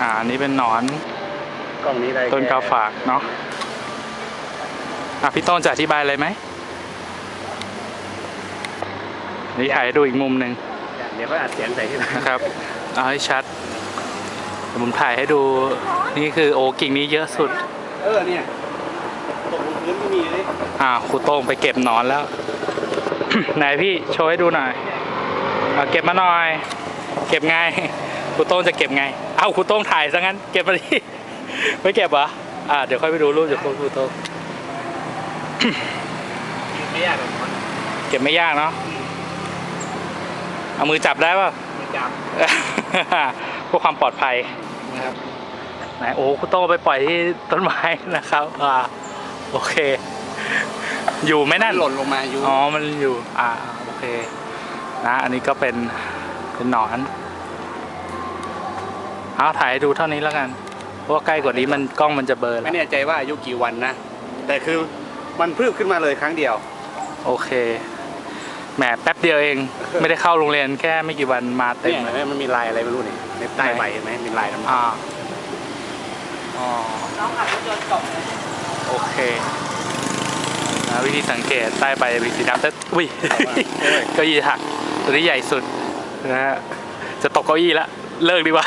อ่าอันนี้เป็นหนอนกล้องนี้ได้ต้นกาฝากเนาะอะพี่ต้นจะอธิบายอะไรไหมนี่ถ่ายให้ดูอีกมุมหนึ่งเดี๋ยวก็อัดเสียงใส่ที่หลังนะครับเอาให้ชัดเดี๋ยวผมถ่ายให้ดูนี่คือโอ้กิ่งนี้เยอะสุด เออเนี่ยตกบนพื้นก็มีเลยอ่าครูโต้งไปเก็บหนอนแล้ว ไหนพี่โชว์ให้ดูหน่อยเอาเก็บมาหน่อย เก็บไง ครูโต้งจะเก็บไง เอ้าครูโต้งถ่ายซะงั้น เก็บมาดิไม่เก็บเหรอ อ่า เดี๋ยวค่อยไปดูรูปจากครูโต้งไม่ยากหรอกมันเก็บไม่ยากเนาะ เอามือจับได้ป่ะไม่จับเพื่อความปลอดภัยนะครับไหนโอ้ครูโต้งเอาไปปล่อยที่ต้นไม้นะครับ อ่า โอเค อยู่ไหมนั่นหล่นลงมาอยู่ อ๋อ มันอยู่ อ่า โอเค นะ อันนี้ก็เป็น เป็นหนอน เอาถ่ายให้ดูเท่านี้แล้วกันเพราะว่าใกล้กว่านี้มันกล้องมันจะเบลอแล้ไม่วแน่ใจว่าอายุกี่วันนะ แต่คือมันพรึบขึ้นมาเลยครั้งเดียว โอเคแหมแป๊บเดียวเอง ไม่ได้เข้าโรงเรียนแค่ไม่กี่วันมาเต็มเนี่ยเลย เห็นไหมมันมีลายอะไรไม่รู้นี่ในใต้ไหนใบเห็นไหมมีลายน้ำอ่าอ๋อน้องขับรถยนต์ตกเลยโอเคนะวิธีสังเกตใต้ใบจะมีสีน้ำแต่อุ้ย เก้าอี้หักตัวนี้ใหญ่สุดนะฮะ จะตกเก้าอี้ละ เลิกดีกว่า